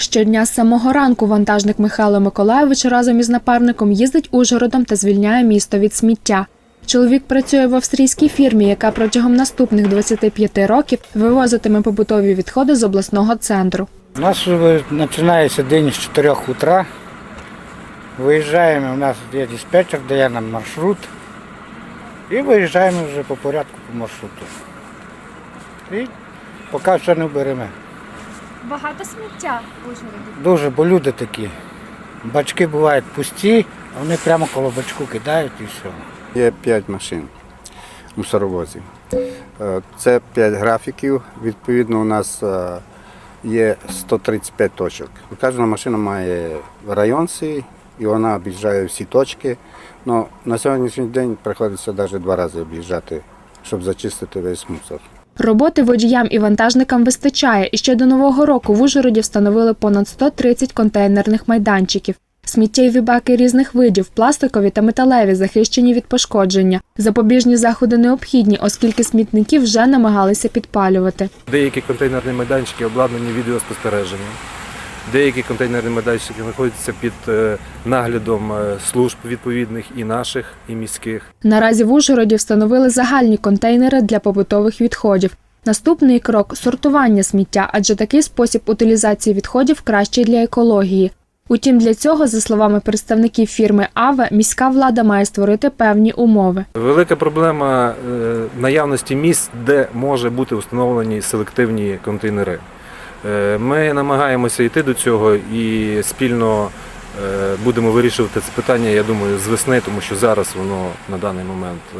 Щодня з самого ранку вантажник Михайло Миколайович разом із напарником їздить Ужгородом та звільняє місто від сміття. Чоловік працює в австрійській фірмі, яка протягом наступних 25 років вивозитиме побутові відходи з обласного центру. У нас починається день з 4 утра. Виїжджаємо, у нас є диспетчер, дає нам маршрут. І виїжджаємо вже по порядку по маршруту. І поки все не беремо. Багато сміття в Ужгороді. Дуже, бо люди такі. Бачки бувають пусті, а вони прямо коло бачку кидають і все. Є 5 машин мусоровозів. Е, Це 5 графіків. Відповідно, у нас е, є 135 точок. Кожна машина має район свій і вона об'їжджає всі точки. Ну, на сьогоднішній день приходиться навіть два рази об'їжджати, щоб зачистити весь мусор. Роботи водіям і вантажникам вистачає, і ще до нового року в Ужгороді встановили понад 130 контейнерних майданчиків. Сміттєві баки різних видів, пластикові та металеві, захищені від пошкодження. Запобіжні заходи необхідні, оскільки смітники вже намагалися підпалювати. Деякі контейнерні майданчики обладнані відеоспостереженням. Деякі контейнерні майданчики знаходяться під е, наглядом е, служб відповідних і наших, і міських. Наразі в Ужгороді встановили загальні контейнери для побутових відходів. Наступний крок сортування сміття, адже такий спосіб утилізації відходів кращий для екології. Утім, для цього, за словами представників фірми Аве, міська влада має створити певні умови. Велика проблема е, наявності місць, де може бути встановлені селективні контейнери. Е, Ми намагаємося йти до цього і спільно е, будемо вирішувати це питання, я думаю, з весни, тому що зараз воно на даний момент е,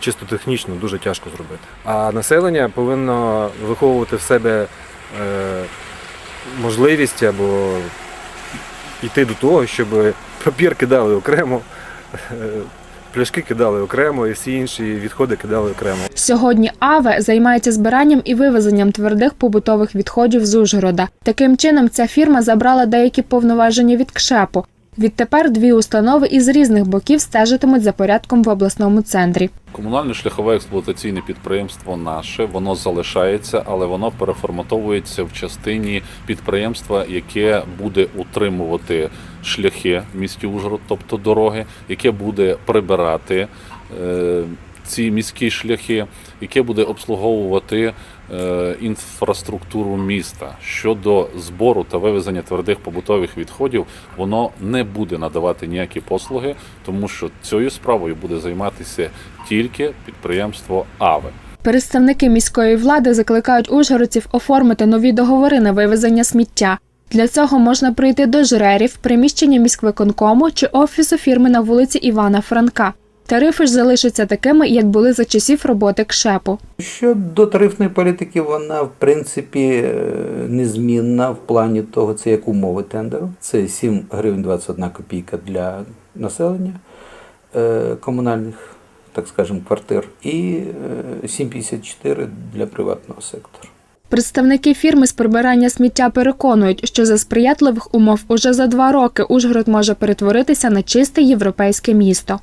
чисто технічно дуже тяжко зробити. А населення повинно виховувати в себе можливість або йти до того, щоб папір кидали окремо, пляшки кидали окремо і всі інші відходи кидали окремо. Сьогодні Аве займається збиранням і вивезенням твердих побутових відходів з Ужгорода. Таким чином, ця фірма забрала деякі повноваження від КШЕПу. Відтепер дві установи із різних боків стежитимуть за порядком в обласному центрі. Комунальне шляхове експлуатаційне підприємство наше, воно залишається, але воно переформатовується в частині підприємства, яке буде утримувати шляхи в місті Ужгород, тобто дороги, яке буде прибирати е, ці міські шляхи, яке буде обслуговувати е, інфраструктуру міста. Щодо збору та вивезення твердих побутових відходів, воно не буде надавати ніякі послуги, тому що цією справою буде займатися тільки підприємство АВЕ. Представники міської влади закликають ужгородців оформити нові договори на вивезення сміття. Для цього можна прийти до жрерів, приміщення міськвиконкому чи офісу фірми на вулиці Івана Франка. Тарифи ж залишаться такими, як були за часів роботи КШЕПу. Щодо тарифної політики, вона в принципі е, незмінна в плані того, це як умови тендеру. Це 7 гривень 21 копійка для населення е, комунальних, так скажемо, квартир, і е, 7,54 для приватного сектору. Представники фірми з прибирання сміття переконують, що за сприятливих умов уже за два роки Ужгород може перетворитися на чисте європейське місто.